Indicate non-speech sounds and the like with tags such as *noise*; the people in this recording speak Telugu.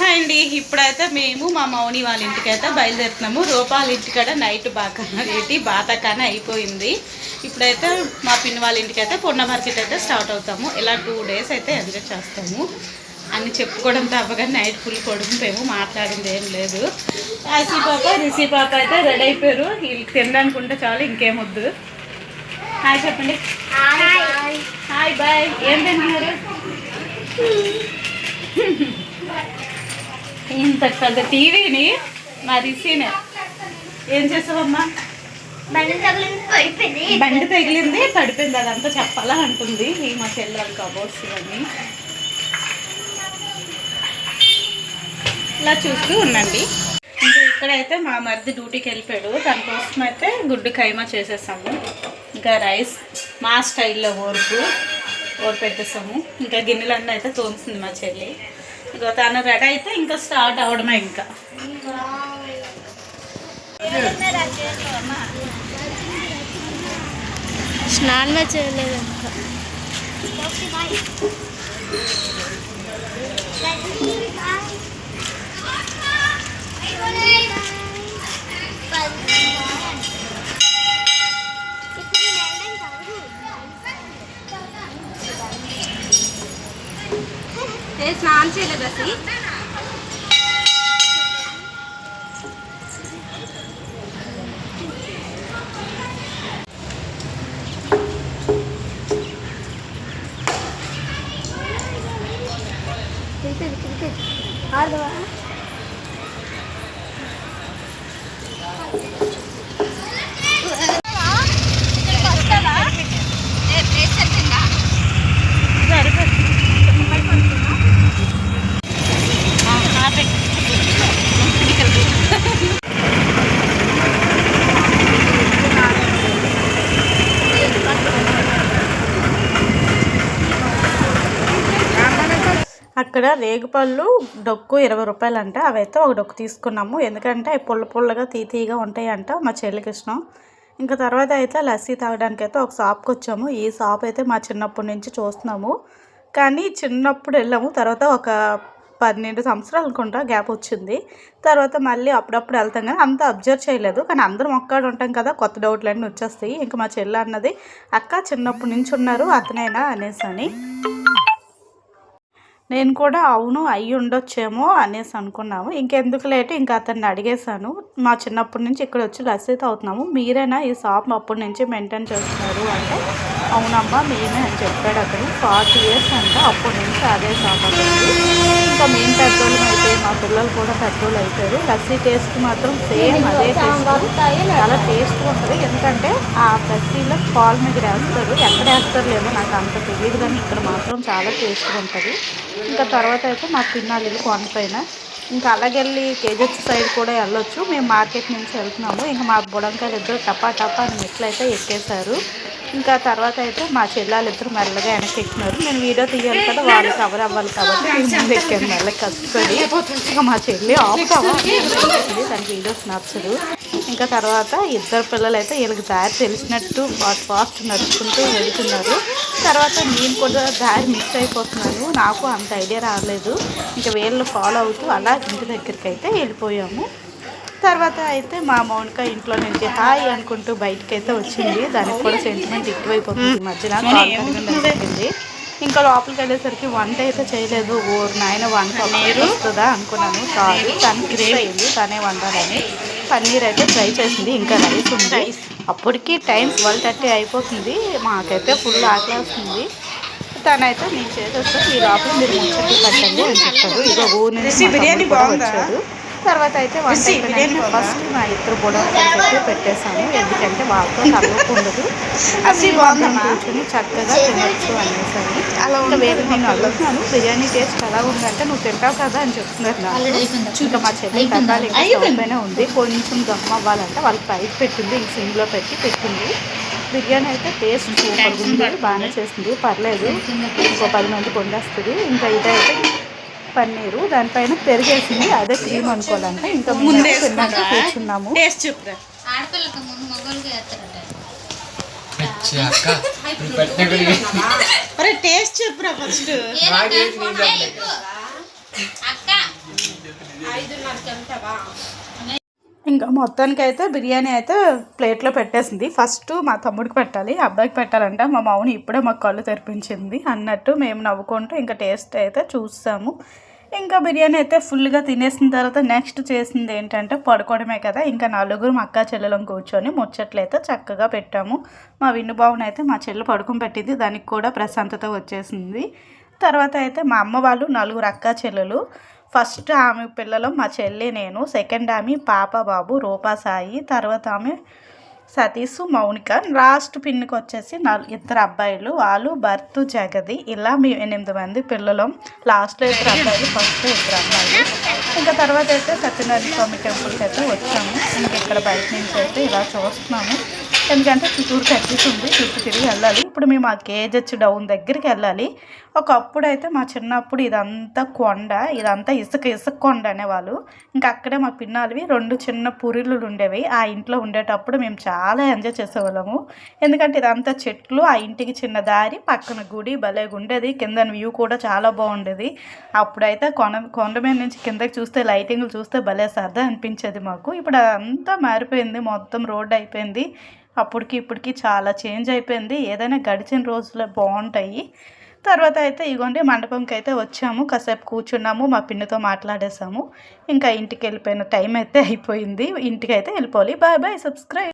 హాయ్ అండి. ఇప్పుడైతే మేము మా మౌని వాళ్ళ ఇంటికైతే బయలుదేరుతున్నాము. రూపాల ఇంటికాడ నైట్ బాగా ఏంటి బాతకాన అయిపోయింది. ఇప్పుడైతే మా పిన్ని వాళ్ళ ఇంటికైతే పొన్న మార్కెట్ అయితే స్టార్ట్ అవుతాము. ఇలా టూ డేస్ అయితే ఎంజాయ్ చేస్తాము. అన్ని చెప్పుకోవడం తప్పగా నైట్ ఫుల్ కొడుకుపోయాము మాట్లాడింది ఏం లేదు. రాసి పాప రిషి పాప అయితే రెడీ అయిపోయారు. వీళ్ళు తినడానికి ఉంటే చాలు ఇంకేమొద్దు హాయ్ చెప్పండి. Hi bye. ఏం తింటున్నారు? *laughs* ఇంత పెద్ద టీవీని మా రిసీనే. ఏం చేసావమ్మా? బండి తగిలింది పడిపోయింది. అదంతా చెప్పాలా అంటుంది ఈ మా చెల్లెలు కబోర్డ్స్ ఇవన్నీ. ఇలా చూస్తూ ఉండండి. ఇంకా ఇక్కడైతే మా మరిది డ్యూటీకి వెళ్ళిపోయాడు. దానికోసం అయితే గుడ్డు కైమా చేసేసాము. ఇంకా రైస్ మా స్టైల్లో ఓర్పు ఓర్ పెట్టేసాము. ఇంకా గిన్నెలన్నీ అయితే తోముతుంది మా చెల్లి. ఇక తను రెడీ అయితే ఇంకా స్టార్ట్ అవడమే ఇంకా. స్నానమే చేయలేదు ఇంకా. స్నానం చేయలేదు అసలు ఆడవా అక్కడ రేగుపళ్ళు డొక్కు ఇరవై రూపాయలు అంట అవైతే ఒక డొక్కు తీసుకున్నాము. ఎందుకంటే అవి పుల్ల పుల్లగా తీతీగా ఉంటాయంట ఉంటాయి అంట మా చెల్లికి ఇష్టం ఇంకా తర్వాత అయితే లస్సీ తాగడానికి అయితే ఒక షాప్కి వచ్చాము. ఈ షాప్ అయితే మా చిన్నప్పటి నుంచి చూస్తున్నాము. కానీ చిన్నప్పుడు వెళ్ళాము. తర్వాత ఒక పన్నెండు సంవత్సరాలు అనుకుంటా గ్యాప్ వచ్చింది. తర్వాత మళ్ళీ అప్పుడప్పుడు వెళ్తాం కానీ అంత అబ్జర్వ్ చేయలేదు. కానీ అందరం ఒక్కడ ఉంటాం కదా కొత్త డౌట్లు అన్నీ వచ్చేస్తాయి. ఇంకా మా చెల్లి అన్నది అక్క చిన్నప్పటి నుంచి ఉన్నారు అతనేనా అనేసి అని. నేను కూడా అవును అయ్యి ఉండొచ్చేమో అనేసి అనుకున్నాము. ఇంకెందుకు లేటు ఇంకా అతన్ని అడిగేశాను. మా చిన్నప్పటి నుంచి ఇక్కడ వచ్చి రసీదు అవుతున్నాము. మీరేనా ఈ షాప్ అప్పటి నుంచి మెయింటైన్ చేస్తున్నారు అంటే అవునమ్మా మేమే అని చెప్పాడు అతను. ఫార్టీ ఇయర్స్ అంటే అప్పటి నుంచి అదే షాప్ అతను. ఇంకా మేము పెద్దోళ్ళం అయితే మా పిల్లలు కూడా పెద్దోళ్ళు అయిపోయారు. లస్సీ టేస్ట్ మాత్రం సేమ్ అదే టేస్ట్. చాలా టేస్ట్ ఉంటుంది. ఎందుకంటే ఆ లస్సీలో పాలు మీద వేస్తారు. ఎక్కడ వేస్తారు లేదో నాకు అంత తెలియదు కానీ ఇక్కడ మాత్రం చాలా టేస్ట్గా ఉంటుంది. ఇంకా తర్వాత అయితే మా తిన్నాళ్ళు కొండపైన ఇంకా అలాగెళ్ళి కేజెస్ సైడ్ కూడా వెళ్ళొచ్చు. మేము మార్కెట్ నుంచి వెళ్తున్నాము. ఇంకా మా బుడంకాయలు ఇద్దరు టపా టపా అని మెట్లు అయితే ఎక్కేశారు. ఇంకా తర్వాత అయితే మా చెల్లెలు ఇద్దరు మెల్లగా వెనక్కి ఎక్కినారు నేను వీడియో తీయాలి కదా వాళ్ళు కవర్ అవ్వాలి కాబట్టి నేను ముందు ఎక్కాను మెల్లగా కష్టపడి ఇంకా మా చెల్లి ఆఫ్ కావాలి దానికి వీడియోస్ నచ్చదు ఇంకా తర్వాత ఇద్దరు పిల్లలు అయితే వీళ్ళకి దారి తెలిసినట్టు ఫాస్ట్ ఫాస్ట్ నడుచుకుంటూ వెళ్తున్నారు. తర్వాత నేను కూడా దారి మిస్ అయిపోతున్నాను. నాకు అంత ఐడియా రాలేదు. ఇంకా వీళ్ళు ఫాలో అవుతూ అలా ఇంటి దగ్గరికి అయితే వెళ్ళిపోయాము. తర్వాత అయితే మా మౌనిక ఇంట్లో నుంచి హాయ్ అనుకుంటూ బయటకు అయితే వచ్చింది. దానికి కూడా సెంటిమెంట్ ఎక్కువైపోతుంది మధ్యన. జరిగింది ఇంకా లోపలికి వెళ్ళేసరికి వంట అయితే చేయలేదు. ఓ నాయన వంట వస్తుందా అనుకున్నాను. కాదు తనకి ఇష్టం అయింది. తనే వండాలని. పన్నీర్ అయితే ట్రై చేసింది. ఇంకా రైస్ ఉంది. అప్పటికి టైం ట్వెల్వ్ థర్టీ అయిపోతుంది. మాకైతే ఫుల్ ఆకలి వస్తుంది తనైతే నేను చేసేస్తే ఈ లోపల మీరు ముచ్చట్లు కట్టండి అని చెప్పారు ఇక ఊరు నుంచి కూడా వచ్చాడు. తర్వాత అయితే వంట ఫస్ట్ మా ఇద్దరు కూడా చెప్పి పెట్టేశాము. ఎందుకంటే వాళ్ళతో అవి అందరం కూర్చొని చక్కగా తినొచ్చు అనేసరి ఇంకా వేరే నేను అడుగుతున్నాను బిర్యానీ టేస్ట్ ఎలా ఉందంటే నువ్వు తింటావు కదా అని చెప్తున్నారు నాకు. ఇంకా మా చెల్లి కట్టాలి ఇంకా ఉంది. కొంచెం గమ్ అవ్వాలంటే వాళ్ళకి పైకి పెట్టింది ఇంక సిమ్లో పెట్టి పెట్టింది. బిర్యానీ అయితే టేస్ట్ సూపర్ ఉంది బాగానే చేసింది పర్లేదు. ఇంకో పది మంది కొండేస్తుంది ఇంకా ఇదైతే పన్నీరు దానిపైన పెరిగేసింది అదే క్రీమ్ అనుకోవాలంటే. ఇంకా ముందే తిన్నాక కూర్చున్నాము టేస్ట్ చెప్పురా ఫస్ట్ అక్క. ఇంకా మొత్తానికి అయితే బిర్యానీ అయితే ప్లేట్లో పెట్టేసింది. ఫస్ట్ మా తమ్ముడికి పెట్టాలి అబ్బాయికి పెట్టాలంట. మా మౌని ఇప్పుడే మాకు కళ్ళు తెరిపించింది. అన్నట్టు మేము నవ్వుకుంటూ ఇంకా టేస్ట్ అయితే చూస్తాము ఇంకా బిర్యానీ అయితే ఫుల్గా తినేసిన తర్వాత నెక్స్ట్ చేసింది ఏంటంటే పడుకోవడమే కదా. ఇంకా నలుగురు మా అక్క చెల్లెలం కూర్చొని ముచ్చట్లు అయితే చక్కగా పెట్టాము. మా విన్ను బావుని అయితే మా చెల్లెలు పడుకుని పెట్టింది. దానికి కూడా ప్రశాంతత వచ్చేసింది. తర్వాత అయితే మా అమ్మ వాళ్ళు నలుగురు అక్క చెల్లెలు ఫస్ట్ ఆమె పిల్లలు మా చెల్లి నేను సెకండ్ ఆమె పాప బాబు రూపా సాయి తర్వాత ఆమె సతీష్ మౌనిక. లాస్ట్ పిన్నికి వచ్చేసి ఇద్దరు అబ్బాయిలు. వాళ్ళు భర్త్ జగది. ఇలా మేము ఎనిమిది మంది పిల్లలు. లాస్ట్లో ఇద్దరు అబ్బాయిలు ఫస్ట్ ఇద్దరు అమ్మాయిలు. ఇంకా తర్వాత అయితే సత్యనారాయణ స్వామి టెంపుల్కి అయితే వచ్చాము. ఇంకా ఇక్కడ బయట నుంచి అయితే ఇలా చూస్తున్నాము. ఎందుకంటే చుట్టూరు కట్టిస్తుంది ఉంది. చుట్టూ తిరిగి వెళ్ళాలి. ఇప్పుడు మేము ఆ కేజెచ్ డౌన్ దగ్గరికి వెళ్ళాలి. ఒకప్పుడు అయితే మా చిన్నప్పుడు ఇదంతా కొండ ఇదంతా ఇసుక ఇసుక కొండ అనేవాళ్ళు. ఇంకా అక్కడే మా పిన్నాలవి రెండు చిన్న పురిళ్ళు ఉండేవి. ఆ ఇంట్లో ఉండేటప్పుడు మేము చాలా ఎంజాయ్ చేసేవాళ్ళము. ఎందుకంటే ఇదంతా చెట్లు ఆ ఇంటికి చిన్న దారి పక్కన గుడి భలేగా ఉండేది కింద వ్యూ కూడా చాలా బాగుండేది. అప్పుడైతే కొండ కొండ మీద నుంచి కిందకి చూస్తే లైటింగ్లు చూస్తే భలే సరదా అనిపించేది మాకు. ఇప్పుడు అదంతా మారిపోయింది. మొత్తం రోడ్ అయిపోయింది. అప్పటికి ఇప్పటికి చాలా చేంజ్ అయిపోయింది. ఏదైనా గడిచిన రోజులే బాగుంటాయి. తర్వాత అయితే ఇగోండి మండపంకి అయితే వచ్చాము. కాసేపు కూర్చున్నాము మా పిన్నితో మాట్లాడేసాము. ఇంకా ఇంటికి వెళ్ళిపోయిన టైం అయితే అయిపోయింది. ఇంటికి అయితే వెళ్ళిపోవాలి. Bye bye subscribe.